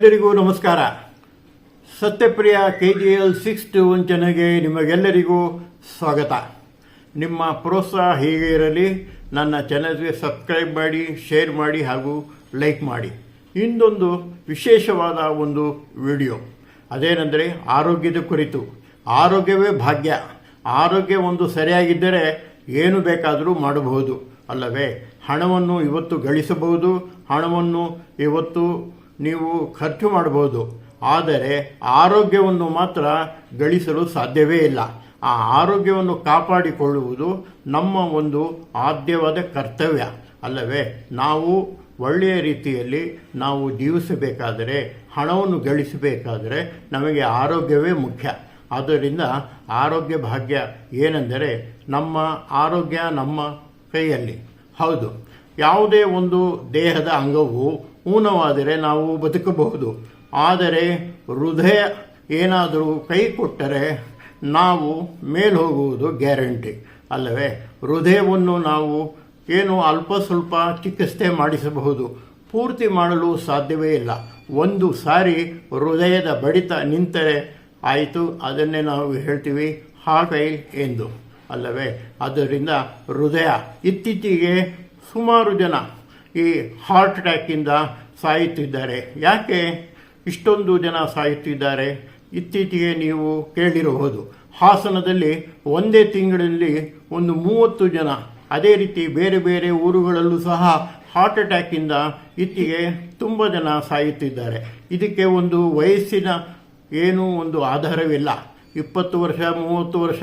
ಎಲ್ಲರಿಗೂ ನಮಸ್ಕಾರ. Satyapriya K G L six two ವಂಚನೆಗೆ ನಿಮಗೆಲ್ಲರಿಗೂ ಸ್ವಾಗತ. ನಿಮ್ಮ ಪ್ರೋತ್ಸಾಹ ಹೀಗೆ ಇರಲಿ, ನನ್ನ ಚಾನಲ್ಗೆ ಸಬ್ಸ್ಕ್ರೈಬ್ ಮಾಡಿ ಶೇರ್ ಮಾಡಿ ಹಾಗೂ ಲೈಕ್ ಮಾಡಿ. ಇಂದೊಂದು ವಿಶೇಷವಾದ ಒಂದು ವಿಡಿಯೋ ಅದೇನೆಂದರೆ ಆರೋಗ್ಯದ ಕುರಿತು. ಆರೋಗ್ಯವೇ ಭಾಗ್ಯ. ಆರೋಗ್ಯ ಒಂದು ಸರಿಯಾಗಿದ್ದರೆ ಏನು ಬೇಕಾದರೂ ಮಾಡಬಹುದು. ಅಲ್ಲವೇ, ಹಣವನ್ನು ಇವತ್ತು ಗಳಿಸಬಹುದು. ಹಣವನ್ನು ಇವತ್ತು ನೀವು ಖರ್ಚು ಮಾಡಬಹುದು ಆದರೆ ಆರೋಗ್ಯವನ್ನು ಮಾತ್ರ ಗಳಿಸಲು ಸಾಧ್ಯವೇ ಇಲ್ಲ. ಆ ಆರೋಗ್ಯವನ್ನು ಕಾಪಾಡಿಕೊಳ್ಳುವುದು ನಮ್ಮ ಒಂದು ಆದ್ಯವಾದ ಕರ್ತವ್ಯ. ಅಲ್ಲವೇ, ನಾವು ಒಳ್ಳೆಯ ರೀತಿಯಲ್ಲಿ ನಾವು ಜೀವಿಸಬೇಕಾದರೆ, ಹಣವನ್ನು ಗಳಿಸಬೇಕಾದರೆ ನಮಗೆ ಆರೋಗ್ಯವೇ ಮುಖ್ಯ. ಆದ್ದರಿಂದ ಆರೋಗ್ಯ ಭಾಗ್ಯ ಏನೆಂದರೆ ನಮ್ಮ ಆರೋಗ್ಯ ನಮ್ಮ ಕೈಯಲ್ಲಿ. ಹೌದು, ಯಾವುದೇ ಒಂದು ದೇಹದ ಅಂಗವು ಊನವಾದರೆ ನಾವು ಬದುಕಬಹುದು. ಆದರೆ ಹೃದಯ ಏನಾದರೂ ಕೈ ಕೊಟ್ಟರೆ ನಾವು ಮೇಲೆ ಹೋಗುವುದು ಗ್ಯಾರಂಟಿ. ಅಲ್ಲವೇ? ಹೃದಯವನ್ನು ನಾವು ಏನು ಅಲ್ಪ ಸ್ವಲ್ಪ ಚಿಕಿತ್ಸೆ ಮಾಡಿಸಬಹುದು. ಪೂರ್ತಿ ಮಾಡಲು ಸಾಧ್ಯವೇ ಇಲ್ಲ. ಒಂದು ಸಾರಿ ಹೃದಯದ ಬಡಿತ ನಿಂತರೆ ಆಯಿತು, ಅದನ್ನೇ ನಾವು ಹೇಳ್ತೀವಿ ಹಾಗೈ ಎಂದು. ಅಲ್ಲವೇ? ಆದ್ದರಿಂದ ಹೃದಯ ಇತ್ತೀಚೆಗೆ ಸುಮಾರು ಜನ ಈ ಹಾರ್ಟ್ ಅಟ್ಯಾಕಿಂದ ಸಾಯುತ್ತಿದ್ದಾರೆ. ಯಾಕೆ? ಇಷ್ಟೊಂದು ಜನ ಸಾಯುತ್ತಿದ್ದಾರೆ. ಇತ್ತೀಚೆಗೆ ನೀವು ಕೇಳಿರಬಹುದು. ಹಾಸನದಲ್ಲಿ ಒಂದೇ ತಿಂಗಳಲ್ಲಿ ಒಂದು ಮೂವತ್ತು ಜನ, ಅದೇ ರೀತಿ ಬೇರೆ ಬೇರೆ ಊರುಗಳಲ್ಲೂ ಸಹ ಹಾರ್ಟ್ ಅಟ್ಯಾಕಿಂದ ಇತ್ತಿಗೆ ತುಂಬ ಜನ ಸಾಯುತ್ತಿದ್ದಾರೆ. ಇದಕ್ಕೆ ಒಂದು ವಯಸ್ಸಿನ ಏನೂ ಒಂದು ಆಧಾರವಿಲ್ಲ. ಇಪ್ಪತ್ತು ವರ್ಷ, ಮೂವತ್ತು ವರ್ಷ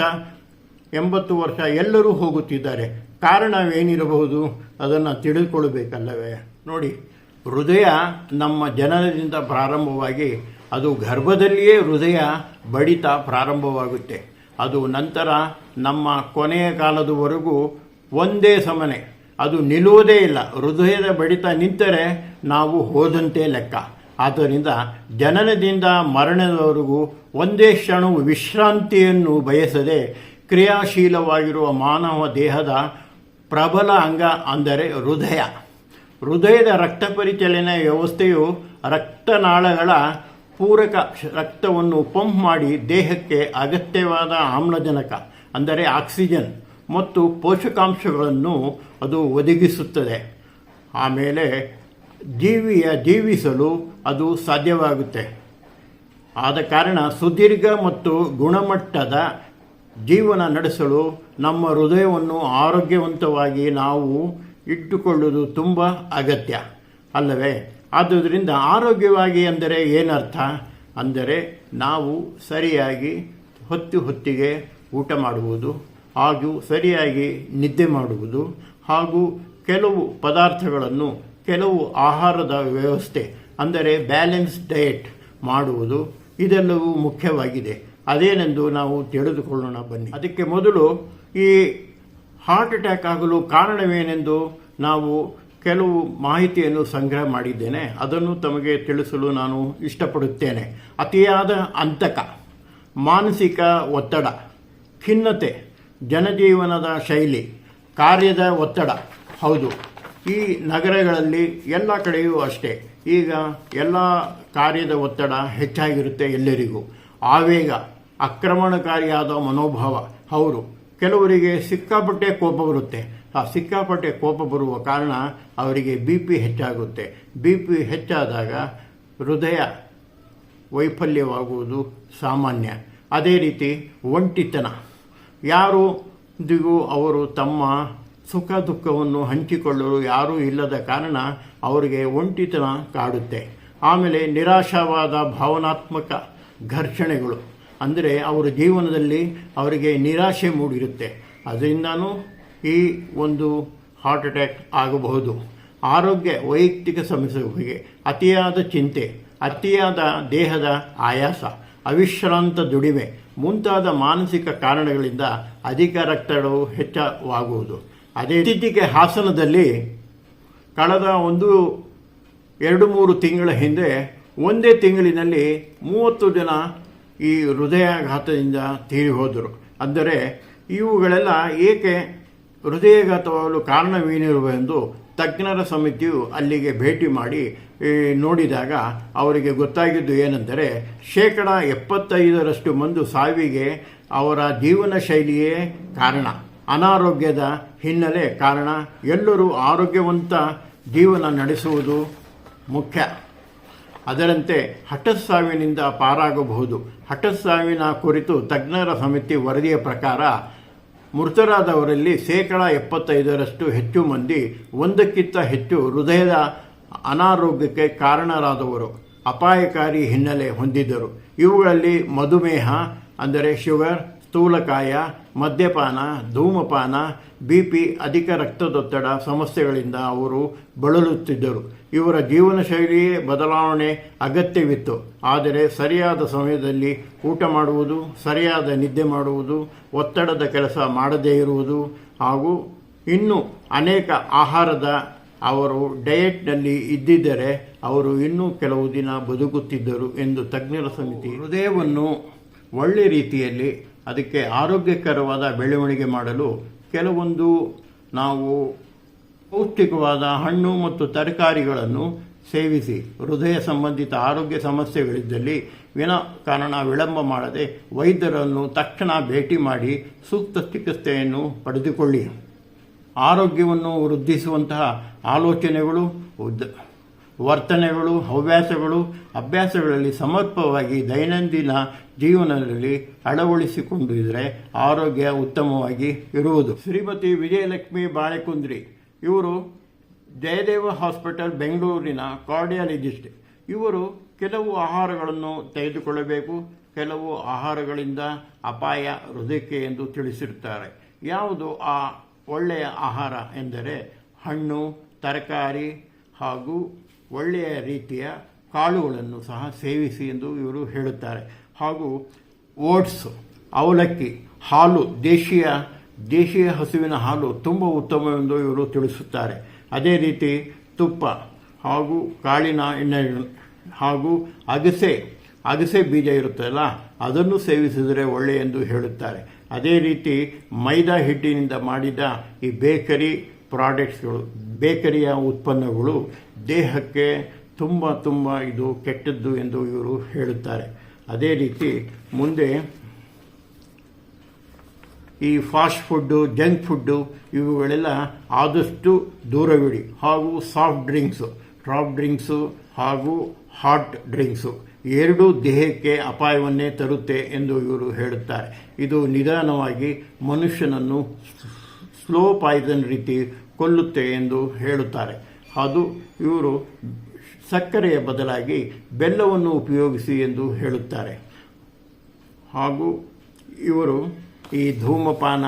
ಎಂಬತ್ತು ವರ್ಷ ಎಲ್ಲರೂ ಹೋಗುತ್ತಿದ್ದಾರೆ. ಕಾರಣವೇನಿರಬಹುದು? ಅದನ್ನು ತಿಳಿದುಕೊಳ್ಳಬೇಕಲ್ಲವೇ? ನೋಡಿ, ಹೃದಯ ನಮ್ಮ ಜನನದಿಂದ ಪ್ರಾರಂಭವಾಗಿ, ಅದು ಗರ್ಭದಲ್ಲಿಯೇ ಹೃದಯ ಬಡಿತ ಪ್ರಾರಂಭವಾಗುತ್ತೆ. ಅದು ನಂತರ ನಮ್ಮ ಕೊನೆಯ ಕಾಲದವರೆಗೂ ಒಂದೇ ಸಮನೆ. ಅದು ನಿಲ್ಲುವುದೇ ಇಲ್ಲ. ಹೃದಯದ ಬಡಿತ ನಿಂತರೆ ನಾವು ಹೋದಂತೆ ಲೆಕ್ಕ. ಆದ್ದರಿಂದ ಜನನದಿಂದ ಮರಣದವರೆಗೂ ಒಂದೇ ಕ್ಷಣವು ವಿಶ್ರಾಂತಿಯನ್ನು ಬಯಸದೆ ಕ್ರಿಯಾಶೀಲವಾಗಿರುವ ಮಾನವ ದೇಹದ ಪ್ರಬಲ ಅಂಗ ಅಂದರೆ ಹೃದಯ. ಹೃದಯದ ರಕ್ತ ಪರಿಚಲನೆ ವ್ಯವಸ್ಥೆಯು ರಕ್ತನಾಳಗಳ ಪೂರಕ ರಕ್ತವನ್ನು ಪಂಪ್ ಮಾಡಿ ದೇಹಕ್ಕೆ ಅಗತ್ಯವಾದ ಆಮ್ಲಜನಕ ಅಂದರೆ ಆಕ್ಸಿಜನ್ ಮತ್ತು ಪೋಷಕಾಂಶಗಳನ್ನು ಅದು ಒದಗಿಸುತ್ತದೆ. ಆಮೇಲೆ ಜೀವಿಯ ಜೀವಿಸಲು ಅದು ಸಾಧ್ಯವಾಗುತ್ತೆ. ಆದ ಕಾರಣ ಸುದೀರ್ಘ ಮತ್ತು ಗುಣಮಟ್ಟದ ಜೀವನ ನಡೆಸಲು ನಮ್ಮ ಹೃದಯವನ್ನು ಆರೋಗ್ಯವಂತವಾಗಿ ನಾವು ಇಟ್ಟುಕೊಳ್ಳುವುದು ತುಂಬ ಅಗತ್ಯ. ಅಲ್ಲವೇ? ಆದುದರಿಂದ ಆರೋಗ್ಯವಾಗಿ ಅಂದರೆ ಏನರ್ಥ? ಅಂದರೆ ನಾವು ಸರಿಯಾಗಿ ಹೊತ್ತು ಹೊತ್ತಿಗೆ ಊಟ ಮಾಡುವುದು, ಹಾಗೂ ಸರಿಯಾಗಿ ನಿದ್ದೆ ಮಾಡುವುದು, ಹಾಗೂ ಕೆಲವು ಪದಾರ್ಥಗಳನ್ನು, ಕೆಲವು ಆಹಾರದ ವ್ಯವಸ್ಥೆ, ಅಂದರೆ ಬ್ಯಾಲೆನ್ಸ್ ಡಯೆಟ್ ಮಾಡುವುದು ಇದೆಲ್ಲವೂ ಮುಖ್ಯವಾಗಿದೆ. ಅದೇನೆಂದು ನಾವು ತಿಳಿದುಕೊಳ್ಳೋಣ ಬನ್ನಿ. ಅದಕ್ಕೆ ಮೊದಲು ಈ ಹಾರ್ಟ್ ಅಟ್ಯಾಕ್ ಆಗಲು ಕಾರಣವೇನೆಂದು ನಾವು ಕೆಲವು ಮಾಹಿತಿಯನ್ನು ಸಂಗ್ರಹ ಮಾಡಿದ್ದೇನೆ. ಅದನ್ನು ತಮಗೆ ತಿಳಿಸಲು ನಾನು ಇಷ್ಟಪಡುತ್ತೇನೆ. ಅತಿಯಾದ ಅಂತಕ ಮಾನಸಿಕ ಒತ್ತಡ, ಖಿನ್ನತೆ, ಜನಜೀವನದ ಶೈಲಿ, ಕಾರ್ಯದ ಒತ್ತಡ, ಹೌದು, ಈ ನಗರಗಳಲ್ಲಿ ಎಲ್ಲ ಕಡೆಯೂ ಅಷ್ಟೇ. ಈಗ ಎಲ್ಲ ಕಾರ್ಯದ ಒತ್ತಡ ಹೆಚ್ಚಾಗಿರುತ್ತೆ ಎಲ್ಲರಿಗೂ. ಆವೇಗ ಆಕ್ರಮಣಕಾರಿಯಾದ ಮನೋಭಾವ. ಹೌದು, ಕೆಲವರಿಗೆ ಸಿಕ್ಕಾಪಟ್ಟೆ ಕೋಪ ಬರುತ್ತೆ. ಆ ಸಿಕ್ಕಾಪಟ್ಟೆ ಕೋಪ ಬರುವ ಕಾರಣ ಅವರಿಗೆ ಬಿ ಪಿ ಹೆಚ್ಚಾಗುತ್ತೆ. ಬಿ ಪಿ ಹೆಚ್ಚಾದಾಗ ಹೃದಯ ವೈಫಲ್ಯವಾಗುವುದು ಸಾಮಾನ್ಯ. ಅದೇ ರೀತಿ ಒಂಟಿತನ. ಯಾರು ದಿಗೂ ಅವರು ತಮ್ಮ ಸುಖ ದುಃಖವನ್ನು ಹಂಚಿಕೊಳ್ಳಲು ಯಾರೂ ಇಲ್ಲದ ಕಾರಣ ಅವರಿಗೆ ಒಂಟಿತನ ಕಾಡುತ್ತೆ. ಆಮೇಲೆ ನಿರಾಶಾವಾದ ಭಾವನಾತ್ಮಕ ಘರ್ಷಣೆಗಳು. ಅಂದರೆ ಅವರ ಜೀವನದಲ್ಲಿ ಅವರಿಗೆ ನಿರಾಶೆ ಮೂಡಿರುತ್ತೆ. ಅದರಿಂದನೂ ಈ ಒಂದು ಹಾರ್ಟ್ ಅಟ್ಯಾಕ್ ಆಗಬಹುದು. ಆರೋಗ್ಯ, ವೈಯಕ್ತಿಕ ಸಮಸ್ಯೆಗಳಿಗೆ ಅತಿಯಾದ ಚಿಂತೆ, ಅತಿಯಾದ ದೇಹದ ಆಯಾಸ, ಅವಿಶ್ರಾಂತ ದುಡಿಮೆ ಮುಂತಾದ ಮಾನಸಿಕ ಕಾರಣಗಳಿಂದ ಅಧಿಕ ರಕ್ತಡವು ಹೆಚ್ಚವಾಗುವುದು ಅದೇ ಇತ್ತೀಚೆಗೆ ಹಾಸನದಲ್ಲಿ ಕಳೆದ ಒಂದು, ಎರಡು, ಮೂರು ತಿಂಗಳ ಹಿಂದೆ ಒಂದೇ ತಿಂಗಳಿನಲ್ಲಿ ಮೂವತ್ತು ಜನ ಈ ಹೃದಯಾಘಾತದಿಂದ ತೀರಿ ಹೋದರು. ಅಂದರೆ ಇವುಗಳೆಲ್ಲ ಏಕೆ ಹೃದಯಾಘಾತವಾಗಲು ಕಾರಣವೇನಿರುವೆಂದು ತಜ್ಞರ ಸಮಿತಿಯು ಅಲ್ಲಿಗೆ ಭೇಟಿ ಮಾಡಿ ನೋಡಿದಾಗ ಅವರಿಗೆ ಗೊತ್ತಾಗಿದ್ದು ಏನೆಂದರೆ ಶೇಕಡ ಎಪ್ಪತ್ತೈದರಷ್ಟು ಮಂದು ಸಾವಿಗೆ ಅವರ ಜೀವನ ಶೈಲಿಯೇ ಕಾರಣ. ಅನಾರೋಗ್ಯದ ಹಿನ್ನೆಲೆ ಕಾರಣ. ಎಲ್ಲರೂ ಆರೋಗ್ಯವಂತ ಜೀವನ ನಡೆಸುವುದು ಮುಖ್ಯ. ಅದರಂತೆ ಹಠಸ್ಸಾವಿನಿಂದ ಪಾರಾಗಬಹುದು. ಹಠಸ್ಸಾವಿನ ಕುರಿತು ತಜ್ಞರ ಸಮಿತಿ ವರದಿಯ ಪ್ರಕಾರ ಮೃತರಾದವರಲ್ಲಿ ಶೇಕಡ ಎಪ್ಪತ್ತೈದರಷ್ಟು ಹೆಚ್ಚು ಮಂದಿ, ಒಂದಕ್ಕಿಂತ ಹೆಚ್ಚು ಹೃದಯದ ಅನಾರೋಗ್ಯಕ್ಕೆ ಕಾರಣರಾದವರು, ಅಪಾಯಕಾರಿ ಹಿನ್ನೆಲೆ ಹೊಂದಿದ್ದರು. ಇವುಗಳಲ್ಲಿ ಮಧುಮೇಹ, ಅಂದರೆ ಶುಗರ್, ಸ್ಥೂಲಕಾಯ ಮದ್ಯಪಾನ, ಧೂಮಪಾನ, ಬಿ ಪಿ, ಅಧಿಕ ರಕ್ತದೊತ್ತಡ ಸಮಸ್ಯೆಗಳಿಂದ ಅವರು ಬಳಲುತ್ತಿದ್ದರು. ಇವರ ಜೀವನ ಶೈಲಿಯೇ ಬದಲಾವಣೆ ಅಗತ್ಯವಿತ್ತು. ಆದರೆ ಸರಿಯಾದ ಸಮಯದಲ್ಲಿ ಊಟ ಮಾಡುವುದು, ಸರಿಯಾದ ನಿದ್ದೆ ಮಾಡುವುದು, ಒತ್ತಡದ ಕೆಲಸ ಮಾಡದೇ ಇರುವುದು ಹಾಗೂ ಇನ್ನೂ ಅನೇಕ ಆಹಾರದ ಅವರು ಡಯೆಟ್ನಲ್ಲಿ ಇದ್ದಿದ್ದರೆ ಅವರು ಇನ್ನೂ ಕೆಲವು ದಿನ ಬದುಕುತ್ತಿದ್ದರು ಎಂದು ತಜ್ಞರ ಸಮಿತಿ. ಹೃದಯವನ್ನು ಒಳ್ಳೆ ರೀತಿಯಲ್ಲಿ ಅದಕ್ಕೆ ಆರೋಗ್ಯಕರವಾದ ಬೆಳವಣಿಗೆ ಮಾಡಲು ಕೆಲವೊಂದು ನಾವು ಪೌಷ್ಟಿಕವಾದ ಹಣ್ಣು ಮತ್ತು ತರಕಾರಿಗಳನ್ನು ಸೇವಿಸಿ. ಹೃದಯ ಸಂಬಂಧಿತ ಆರೋಗ್ಯ ಸಮಸ್ಯೆಗಳಿದ್ದಲ್ಲಿ ವಿನ ಕಾರಣ ವಿಳಂಬ ಮಾಡದೆ ವೈದ್ಯರನ್ನು ತಕ್ಷಣ ಭೇಟಿ ಮಾಡಿ ಸೂಕ್ತ ಚಿಕಿತ್ಸೆಯನ್ನು ಪಡೆದುಕೊಳ್ಳಿ. ಆರೋಗ್ಯವನ್ನು ವೃದ್ಧಿಸುವಂತಹ ಆಲೋಚನೆಗಳು ವರ್ತನೆಗಳು, ಹವ್ಯಾಸಗಳು, ಅಭ್ಯಾಸಗಳಲ್ಲಿ ಸಮರ್ಪವಾಗಿ ದೈನಂದಿನ ಜೀವನದಲ್ಲಿ ಅಳವಡಿಸಿಕೊಂಡಿದ್ದರೆ ಆರೋಗ್ಯ ಉತ್ತಮವಾಗಿ ಇರುವುದು. ಶ್ರೀಮತಿ ವಿಜಯಲಕ್ಷ್ಮಿ ಬಾಳೆಕುಂದ್ರಿ. ಇವರು ಜಯದೇವ ಹಾಸ್ಪಿಟಲ್ ಬೆಂಗಳೂರಿನ ಕಾರ್ಡಿಯಾಲಜಿಸ್ಟ್. ಇವರು ಕೆಲವು ಆಹಾರಗಳನ್ನು ತೆಗೆದುಕೊಳ್ಳಬೇಕು, ಕೆಲವು ಆಹಾರಗಳಿಂದ ಅಪಾಯ ಹೃದಯಕ್ಕೆ ಎಂದು ತಿಳಿಸಿರುತ್ತಾರೆ. ಯಾವುದು ಆ ಒಳ್ಳೆಯ ಆಹಾರ ಎಂದರೆ ಹಣ್ಣು, ತರಕಾರಿ ಹಾಗೂ ಒಳ್ಳೆಯ ರೀತಿಯ ಕಾಳುಗಳನ್ನು ಸಹ ಸೇವಿಸಿ ಎಂದು ಇವರು ಹೇಳುತ್ತಾರೆ. ಹಾಗೂ ಓಟ್ಸ್, ಅವಲಕ್ಕಿ, ಹಾಲು, ದೇಶೀಯ ದೇಶೀಯ ಹಸುವಿನ ಹಾಲು ತುಂಬ ಉತ್ತಮವೆಂದು ಇವರು ತಿಳಿಸುತ್ತಾರೆ. ಅದೇ ರೀತಿ ತುಪ್ಪ ಹಾಗೂ ಕಾಳಿನ ಎಣ್ಣೆ ಹಾಗೂ ಅಗಸೆ ಅಗಸೆ ಬೀಜ ಇರುತ್ತಲ್ಲ, ಅದನ್ನು ಸೇವಿಸಿದರೆ ಒಳ್ಳೆಯ ಎಂದು ಹೇಳುತ್ತಾರೆ. ಅದೇ ರೀತಿ ಮೈದಾ ಹಿಟ್ಟಿನಿಂದ ಮಾಡಿದ ಈ ಬೇಕರಿ ಪ್ರಾಡಕ್ಟ್ಸ್ಗಳು, ಬೇಕರಿಯ ಉತ್ಪನ್ನಗಳು ದೇಹಕ್ಕೆ ತುಂಬ ತುಂಬ ಇದು ಕೆಟ್ಟದ್ದು ಎಂದು ಇವರು ಹೇಳುತ್ತಾರೆ. ಅದೇ ರೀತಿ ಮುಂದೆ ಈ ಫಾಸ್ಟ್ ಫುಡ್ಡು, ಜಂಕ್ ಫುಡ್ಡು ಇವುಗಳೆಲ್ಲ ಆದಷ್ಟು ದೂರವಿಡಿ. ಹಾಗೂ ಸಾಫ್ಟ್ ಡ್ರಿಂಕ್ಸು ಸಾಫ್ಟ್ ಡ್ರಿಂಕ್ಸು ಹಾಗೂ ಹಾಟ್ ಡ್ರಿಂಕ್ಸು. ಎರಡೂ ದೇಹಕ್ಕೆ ಅಪಾಯವನ್ನೇ ತರುತ್ತೆ ಎಂದು ಇವರು ಹೇಳುತ್ತಾರೆ. ಇದು ನಿಧಾನವಾಗಿ ಮನುಷ್ಯನನ್ನು ಸ್ಲೋ ಪಾಯ್ಸನ್ ರೀತಿ ಕೊಲ್ಲುತ್ತೆ ಎಂದು ಹೇಳುತ್ತಾರೆ. ಅದು ಇವರು ಸಕ್ಕರೆಯ ಬದಲಾಗಿ ಬೆಲ್ಲವನ್ನು ಉಪಯೋಗಿಸಿ ಎಂದು ಹೇಳುತ್ತಾರೆ. ಹಾಗೂ ಇವರು ಈ ಧೂಮಪಾನ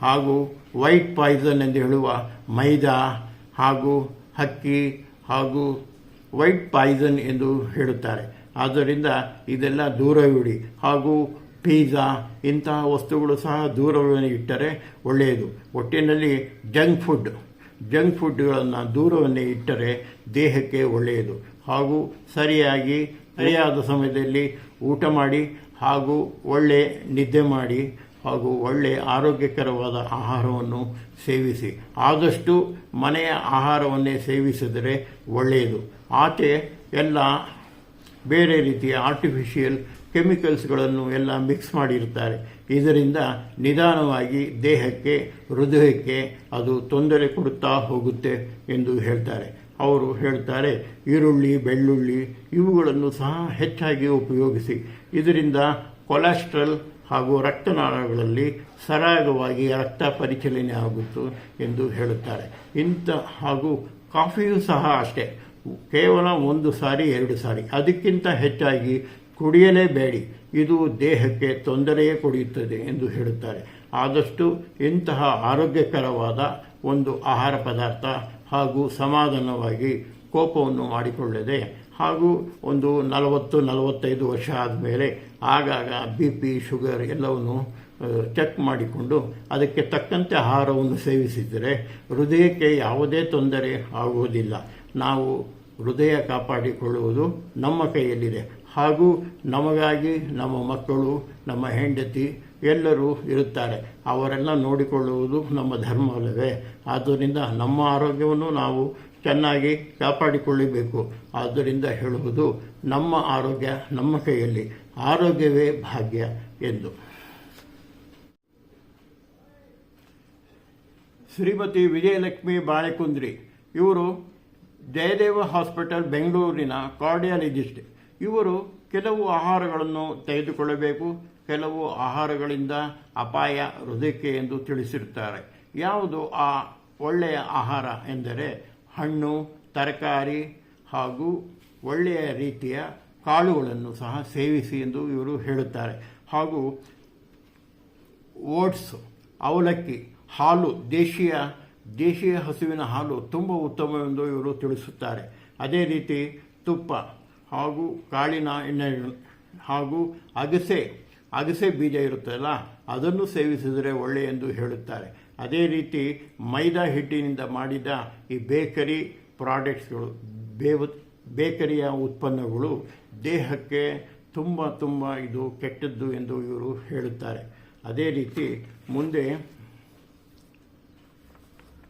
ಹಾಗೂ ವೈಟ್ ಪಾಯ್ಸನ್ ಎಂದು ಹೇಳುವ ಮೈದಾ ಹಾಗೂ ಹಕ್ಕಿ ಹಾಗೂ ವೈಟ್ ಪಾಯ್ಸನ್ ಎಂದು ಹೇಳುತ್ತಾರೆ. ಆದ್ದರಿಂದ ಇದೆಲ್ಲ ದೂರವಿಡಿ. ಹಾಗೂ ಪಿಜ್ಜಾ ಇಂತಹ ವಸ್ತುಗಳು ಸಹ ದೂರವನ್ನು ಇಟ್ಟರೆ ಒಳ್ಳೆಯದು. ಒಟ್ಟಿನಲ್ಲಿ ಜಂಕ್ ಫುಡ್ ಜಂಕ್ ಫುಡ್ಗಳನ್ನು ದೂರವನ್ನೇ ಇಟ್ಟರೆ ದೇಹಕ್ಕೆ ಒಳ್ಳೆಯದು. ಹಾಗೂ ಸರಿಯಾಗಿ, ಸರಿಯಾದ ಸಮಯದಲ್ಲಿ ಊಟ ಮಾಡಿ ಹಾಗೂ ಒಳ್ಳೆ ನಿದ್ದೆ ಮಾಡಿ ಹಾಗೂ ಒಳ್ಳೆ ಆರೋಗ್ಯಕರವಾದ ಆಹಾರವನ್ನು ಸೇವಿಸಿ. ಆದಷ್ಟು ಮನೆಯ ಆಹಾರವನ್ನೇ ಸೇವಿಸಿದರೆ ಒಳ್ಳೆಯದು. ಆಚೆ ಎಲ್ಲ ಬೇರೆ ರೀತಿಯ ಆರ್ಟಿಫಿಷಿಯಲ್ ಕೆಮಿಕಲ್ಸ್ಗಳನ್ನು ಎಲ್ಲ ಮಿಕ್ಸ್ ಮಾಡಿರ್ತಾರೆ. ಇದರಿಂದ ನಿಧಾನವಾಗಿ ದೇಹಕ್ಕೆ, ಹೃದಯಕ್ಕೆ ಅದು ತೊಂದರೆ ಕೊಡುತ್ತಾ ಹೋಗುತ್ತೆ ಎಂದು ಹೇಳ್ತಾರೆ. ಅವರು ಹೇಳ್ತಾರೆ, ಈರುಳ್ಳಿ, ಬೆಳ್ಳುಳ್ಳಿ ಇವುಗಳನ್ನು ಸಹ ಹೆಚ್ಚಾಗಿ ಉಪಯೋಗಿಸಿ. ಇದರಿಂದ ಕೊಲೆಸ್ಟ್ರಾಲ್ ಹಾಗೂ ರಕ್ತನಾಳಗಳಲ್ಲಿ ಸರಾಗವಾಗಿ ರಕ್ತ ಪರಿಚಲನೆ ಆಗುತ್ತು ಎಂದು ಹೇಳುತ್ತಾರೆ. ಇಂಥ ಹಾಗೂ ಕಾಫಿಯೂ ಸಹ ಅಷ್ಟೇ. ಕೇವಲ ಒಂದು ಸಾರಿ, ಎರಡು ಸಾರಿ, ಅದಕ್ಕಿಂತ ಹೆಚ್ಚಾಗಿ ಕುಡಿಯಲೇಬೇಡಿ. ಇದು ದೇಹಕ್ಕೆ ತೊಂದರೆಯೇ ಕೊಡುತ್ತದೆ ಎಂದು ಹೇಳುತ್ತಾರೆ. ಆದಷ್ಟು ಇಂತಹ ಆರೋಗ್ಯಕರವಾದ ಒಂದು ಆಹಾರ ಪದಾರ್ಥ ಹಾಗೂ ಸಮಾಧಾನವಾಗಿ ಕೋಪವನ್ನು ಮಾಡಿಕೊಳ್ಳದೆ ಹಾಗೂ ಒಂದು ನಲವತ್ತು, ನಲವತ್ತೈದು ವರ್ಷ ಆದಮೇಲೆ ಆಗಾಗ ಬಿ ಪಿ, ಶುಗರ್ ಎಲ್ಲವನ್ನು ಚೆಕ್ ಮಾಡಿಕೊಂಡು ಅದಕ್ಕೆ ತಕ್ಕಂತೆ ಆಹಾರವನ್ನು ಸೇವಿಸಿದರೆ ಹೃದಯಕ್ಕೆ ಯಾವುದೇ ತೊಂದರೆ ಆಗುವುದಿಲ್ಲ. ನಾವು ಹೃದಯ ಕಾಪಾಡಿಕೊಳ್ಳುವುದು ನಮ್ಮ ಕೈಯಲ್ಲಿದೆ. ಹಾಗೂ ನಮಗಾಗಿ ನಮ್ಮ ಮಕ್ಕಳು, ನಮ್ಮ ಹೆಂಡತಿ ಎಲ್ಲರೂ ಇರುತ್ತಾರೆ. ಅವರೆಲ್ಲ ನೋಡಿಕೊಳ್ಳುವುದು ನಮ್ಮ ಧರ್ಮವಲ್ಲವೇ ಆದ್ದರಿಂದ ನಮ್ಮ ಆರೋಗ್ಯವನ್ನು ನಾವು ಚೆನ್ನಾಗಿ ಕಾಪಾಡಿಕೊಳ್ಳಬೇಕು. ಆದ್ದರಿಂದ ಹೇಳುವುದು, ನಮ್ಮ ಆರೋಗ್ಯ ನಮ್ಮ ಕೈಯಲ್ಲಿ, ಆರೋಗ್ಯವೇ ಭಾಗ್ಯ ಎಂದು. ಶ್ರೀಮತಿ ವಿಜಯಲಕ್ಷ್ಮಿ ಬಾಳೆಕುಂದ್ರಿ, ಇವರು ಜಯದೇವ ಹಾಸ್ಪಿಟಲ್ ಬೆಂಗಳೂರಿನ ಕಾರ್ಡಿಯಾಲಜಿಸ್ಟ್. ಇವರು ಕೆಲವು ಆಹಾರಗಳನ್ನು ತೆಗೆದುಕೊಳ್ಳಬೇಕು, ಕೆಲವು ಆಹಾರಗಳಿಂದ ಅಪಾಯ ಹೃದಯಕ್ಕೆ ಎಂದು ತಿಳಿಸಿರುತ್ತಾರೆ. ಯಾವುದು ಆ ಒಳ್ಳೆಯ ಆಹಾರ ಎಂದರೆ ಹಣ್ಣು, ತರಕಾರಿ ಹಾಗೂ ಒಳ್ಳೆಯ ರೀತಿಯ ಕಾಳುಗಳನ್ನು ಸಹ ಸೇವಿಸಿ ಎಂದು ಇವರು ಹೇಳುತ್ತಾರೆ. ಹಾಗೂ ಓಟ್ಸ್, ಅವಲಕ್ಕಿ, ಹಾಲು, ದೇಶೀಯ ದೇಶೀಯ ಹಸುವಿನ ಹಾಲು ತುಂಬ ಉತ್ತಮವೆಂದು ಇವರು ತಿಳಿಸುತ್ತಾರೆ. ಅದೇ ರೀತಿ ತುಪ್ಪ ಹಾಗೂ ಕಾಳಿನ ಎಣ್ಣೆ ಹಾಗೂ ಅಗಸೆ ಅಗಸೆ ಬೀಜ ಇರುತ್ತಲ್ಲ ಅದನ್ನು ಸೇವಿಸಿದರೆ ಒಳ್ಳೆ ಎಂದು ಹೇಳುತ್ತಾರೆ. ಅದೇ ರೀತಿ ಮೈದಾ ಹಿಟ್ಟಿನಿಂದ ಮಾಡಿದ ಈ ಬೇಕರಿ ಪ್ರಾಡಕ್ಟ್ಸ್ಗಳು, ಬೇವ, ಬೇಕರಿಯ ಉತ್ಪನ್ನಗಳು ದೇಹಕ್ಕೆ ತುಂಬ ತುಂಬ ಇದು ಕೆಟ್ಟದ್ದು ಎಂದು ಇವರು ಹೇಳುತ್ತಾರೆ. ಅದೇ ರೀತಿ ಮುಂದೆ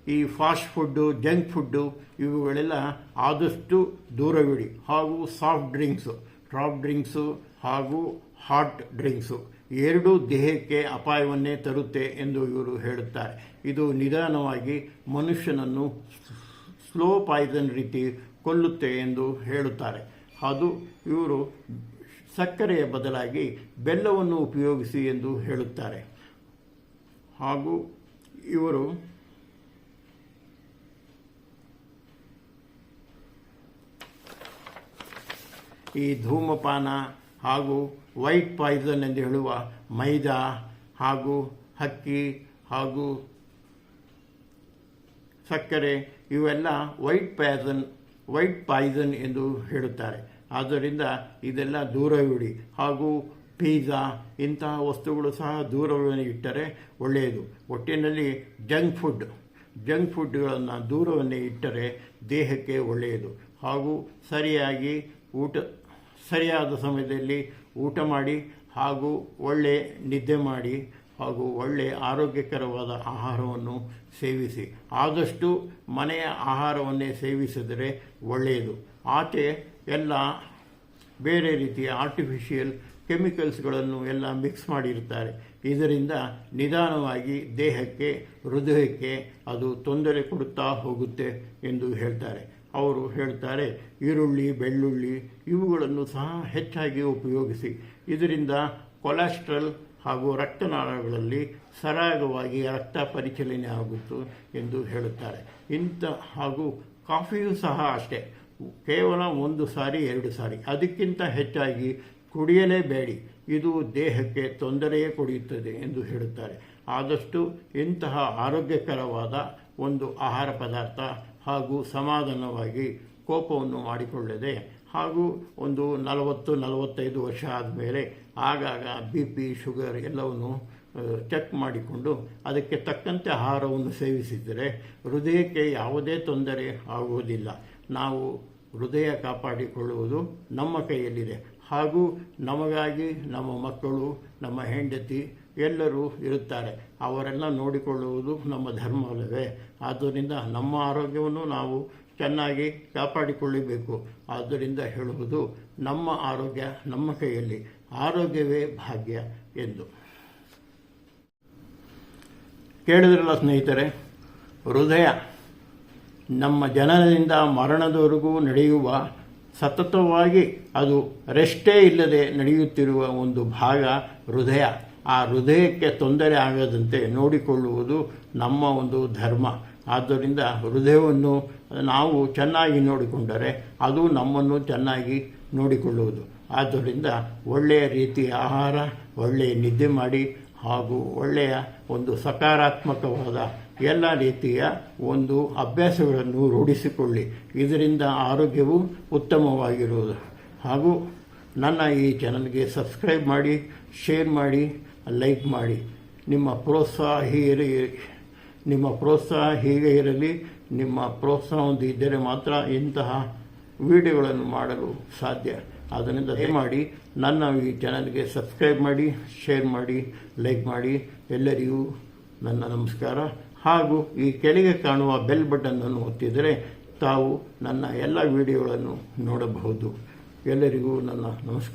ಈ ಫಾಸ್ಟ್ ಫುಡ್ಡು, ಜಂಕ್ ಫುಡ್ಡು ಇವುಗಳೆಲ್ಲ ಆದಷ್ಟು ದೂರವಿಡಿ. ಹಾಗೂ ಸಾಫ್ಟ್ ಡ್ರಿಂಕ್ಸು ಸಾಫ್ಟ್ ಡ್ರಿಂಕ್ಸು ಹಾಗೂ ಹಾಟ್ ಡ್ರಿಂಕ್ಸು. ಎರಡೂ ದೇಹಕ್ಕೆ ಅಪಾಯವನ್ನೇ ತರುತ್ತೆ ಎಂದು ಇವರು ಹೇಳುತ್ತಾರೆ. ಇದು ನಿಧಾನವಾಗಿ ಮನುಷ್ಯನನ್ನು ಸ್ಲೋ ಪಾಯ್ಸನ್ ರೀತಿ ಕೊಲ್ಲುತ್ತೆ ಎಂದು ಹೇಳುತ್ತಾರೆ. ಅದು ಇವರು ಸಕ್ಕರೆಯ ಬದಲಾಗಿ ಬೆಲ್ಲವನ್ನು ಉಪಯೋಗಿಸಿ ಎಂದು ಹೇಳುತ್ತಾರೆ. ಹಾಗೂ ಇವರು ಈ ಧೂಮಪಾನ ಹಾಗೂ ವೈಟ್ ಪಾಯ್ಸನ್ ಎಂದು ಹೇಳುವ ಮೈದಾ ಹಾಗೂ ಹಕ್ಕಿ ಹಾಗೂ ಸಕ್ಕರೆ ಇವೆಲ್ಲ ವೈಟ್ ಪಾಯ್ಸನ್ ವೈಟ್ ಪಾಯ್ಸನ್ ಎಂದು ಹೇಳುತ್ತಾರೆ. ಆದ್ದರಿಂದ ಇದೆಲ್ಲ ದೂರವಿಡಿ. ಹಾಗೂ ಪಿಜ್ಜಾ ಇಂತಹ ವಸ್ತುಗಳು ಸಹ ದೂರವನ್ನು ಇಟ್ಟರೆ ಒಳ್ಳೆಯದು. ಒಟ್ಟಿನಲ್ಲಿ ಜಂಕ್ ಫುಡ್, ಜಂಕ್ ಫುಡ್ಗಳನ್ನು ದೂರವನ್ನೇ ಇಟ್ಟರೆ ದೇಹಕ್ಕೆ ಒಳ್ಳೆಯದು. ಹಾಗೂ ಸರಿಯಾಗಿ ಊಟ ಸರಿಯಾದ ಸಮಯದಲ್ಲಿ ಊಟ ಮಾಡಿ ಹಾಗೂ ಒಳ್ಳೆ ನಿದ್ದೆ ಮಾಡಿ ಹಾಗೂ ಒಳ್ಳೆಯ ಆರೋಗ್ಯಕರವಾದ ಆಹಾರವನ್ನು ಸೇವಿಸಿ. ಆದಷ್ಟು ಮನೆಯ ಆಹಾರವನ್ನೇ ಸೇವಿಸಿದರೆ ಒಳ್ಳೆಯದು. ಆಚೆ ಎಲ್ಲ ಬೇರೆ ರೀತಿಯ ಆರ್ಟಿಫಿಷಿಯಲ್ ಕೆಮಿಕಲ್ಸ್ಗಳನ್ನು ಎಲ್ಲ ಮಿಕ್ಸ್ ಮಾಡಿರ್ತಾರೆ ಇದರಿಂದ ನಿಧಾನವಾಗಿ ದೇಹಕ್ಕೆ, ಹೃದಯಕ್ಕೆ ಅದು ತೊಂದರೆ ಕೊಡುತ್ತಾ ಹೋಗುತ್ತೆ ಎಂದು ಹೇಳ್ತಾರೆ. ಅವರು ಹೇಳ್ತಾರೆ, ಈರುಳ್ಳಿ, ಬೆಳ್ಳುಳ್ಳಿ ಇವುಗಳನ್ನು ಸಹ ಹೆಚ್ಚಾಗಿ ಉಪಯೋಗಿಸಿ. ಇದರಿಂದ ಕೊಲೆಸ್ಟ್ರಾಲ್ ಹಾಗೂ ರಕ್ತನಾಳಗಳಲ್ಲಿ ಸರಾಗವಾಗಿ ರಕ್ತ ಪರಿಚಲನೆ ಆಗುತ್ತು ಎಂದು ಹೇಳುತ್ತಾರೆ. ಇಂಥ ಹಾಗೂ ಕಾಫಿಯೂ ಸಹ ಅಷ್ಟೇ. ಕೇವಲ ಒಂದು ಸಾರಿ, ಎರಡು ಸಾರಿ. ಅದಕ್ಕಿಂತ ಹೆಚ್ಚಾಗಿ ಕುಡಿಯಲೇಬೇಡಿ. ಇದು ದೇಹಕ್ಕೆ ತೊಂದರೆಯೇ ಕೊಡುತ್ತದೆ ಎಂದು ಹೇಳುತ್ತಾರೆ. ಆದಷ್ಟು ಇಂತಹ ಆರೋಗ್ಯಕರವಾದ ಒಂದು ಆಹಾರ ಪದಾರ್ಥ ಹಾಗೂ ಸಮಾಧಾನವಾಗಿ ಕೋಪವನ್ನು ಮಾಡಿಕೊಳ್ಳದೆ ಹಾಗೂ ಒಂದು ನಲವತ್ತು, ನಲವತ್ತೈದು ವರ್ಷ ಆದಮೇಲೆ ಆಗಾಗ ಬಿ ಪಿ, ಶುಗರ್ ಎಲ್ಲವನ್ನು ಚೆಕ್ ಮಾಡಿಕೊಂಡು ಅದಕ್ಕೆ ತಕ್ಕಂತೆ ಆಹಾರವನ್ನು ಸೇವಿಸಿದರೆ ಹೃದಯಕ್ಕೆ ಯಾವುದೇ ತೊಂದರೆ ಆಗುವುದಿಲ್ಲ. ನಾವು ಹೃದಯ ಕಾಪಾಡಿಕೊಳ್ಳುವುದು ನಮ್ಮ ಕೈಯಲ್ಲಿದೆ. ಹಾಗೂ ನಮಗಾಗಿ ನಮ್ಮ ಮಕ್ಕಳು, ನಮ್ಮ ಹೆಂಡತಿ ಎಲ್ಲರೂ ಇರುತ್ತಾರೆ. ಅವರೆಲ್ಲ ನೋಡಿಕೊಳ್ಳುವುದು ನಮ್ಮ ಧರ್ಮವಲ್ಲವೇ. ಆದ್ದರಿಂದ ನಮ್ಮ ಆರೋಗ್ಯವನ್ನು ನಾವು ಚೆನ್ನಾಗಿ ಕಾಪಾಡಿಕೊಳ್ಳಬೇಕು. ಆದ್ದರಿಂದ ಹೇಳುವುದು, ನಮ್ಮ ಆರೋಗ್ಯ ನಮ್ಮ ಕೈಯಲ್ಲಿ, ಆರೋಗ್ಯವೇ ಭಾಗ್ಯ ಎಂದು. ಕೇಳಿದ್ರಲ್ಲ ಸ್ನೇಹಿತರೆ, ಹೃದಯ ನಮ್ಮ ಜನನದಿಂದ ಮರಣದವರೆಗೂ ನಡೆಯುವ ಸತತವಾಗಿ ಅದು ರೆಸ್ಟೇ ಇಲ್ಲದೆ ನಡೆಯುತ್ತಿರುವ ಒಂದು ಭಾಗ ಹೃದಯ. ಆ ಹೃದಯಕ್ಕೆ ತೊಂದರೆ ಆಗದಂತೆ ನೋಡಿಕೊಳ್ಳುವುದು ನಮ್ಮ ಒಂದು ಧರ್ಮ. ಆದ್ದರಿಂದ ಹೃದಯವನ್ನು ನಾವು ಚೆನ್ನಾಗಿ ನೋಡಿಕೊಂಡರೆ ಅದು ನಮ್ಮನ್ನು ಚೆನ್ನಾಗಿ ನೋಡಿಕೊಳ್ಳುವುದು. ಆದ್ದರಿಂದ ಒಳ್ಳೆಯ ರೀತಿಯ ಆಹಾರ, ಒಳ್ಳೆಯ ನಿದ್ದೆ ಮಾಡಿ ಹಾಗೂ ಒಳ್ಳೆಯ ಒಂದು ಸಕಾರಾತ್ಮಕವಾದ ಎಲ್ಲ ರೀತಿಯ ಒಂದು ಅಭ್ಯಾಸಗಳನ್ನು ರೂಢಿಸಿಕೊಳ್ಳಿ. ಇದರಿಂದ ಆರೋಗ್ಯವು ಉತ್ತಮವಾಗಿರುವುದು. ಹಾಗೂ ನನ್ನ ಈ ಚಾನಲ್ಗೆ ಸಬ್ಸ್ಕ್ರೈಬ್ ಮಾಡಿ ಶೇರ್ ಮಾಡಿ ಲೈಕ್ ಮಾಡಿ. ನಿಮ್ಮ ಪ್ರೋತ್ಸಾಹ ಹೀಗೆ ನಿಮ್ಮ ಪ್ರೋತ್ಸಾಹ ಹೀಗೆ ಇರಲಿ. ನಿಮ್ಮ ಪ್ರೋತ್ಸಾಹ ಒಂದು ಇದ್ದರೆ ಮಾತ್ರ ಇಂತಹ ವಿಡಿಯೋಗಳನ್ನು ಮಾಡಲು ಸಾಧ್ಯ. ಆದ್ದರಿಂದ ದಯಮಾಡಿ ನನ್ನ ಈ ಚಾನಲ್ಗೆ ಸಬ್ಸ್ಕ್ರೈಬ್ ಮಾಡಿ, ಶೇರ್ ಮಾಡಿ, ಲೈಕ್ ಮಾಡಿ. ಎಲ್ಲರಿಗೂ ನನ್ನ ನಮಸ್ಕಾರ. ಹಾಗೂ ಈ ಕೆಳಗೆ ಕಾಣುವ ಬೆಲ್ ಬಟನ್ನನ್ನು ಒತ್ತಿದರೆ ತಾವು ನನ್ನ ಎಲ್ಲ ವಿಡಿಯೋಗಳನ್ನು ನೋಡಬಹುದು. ಎಲ್ಲರಿಗೂ ನನ್ನ ನಮಸ್ಕಾರ.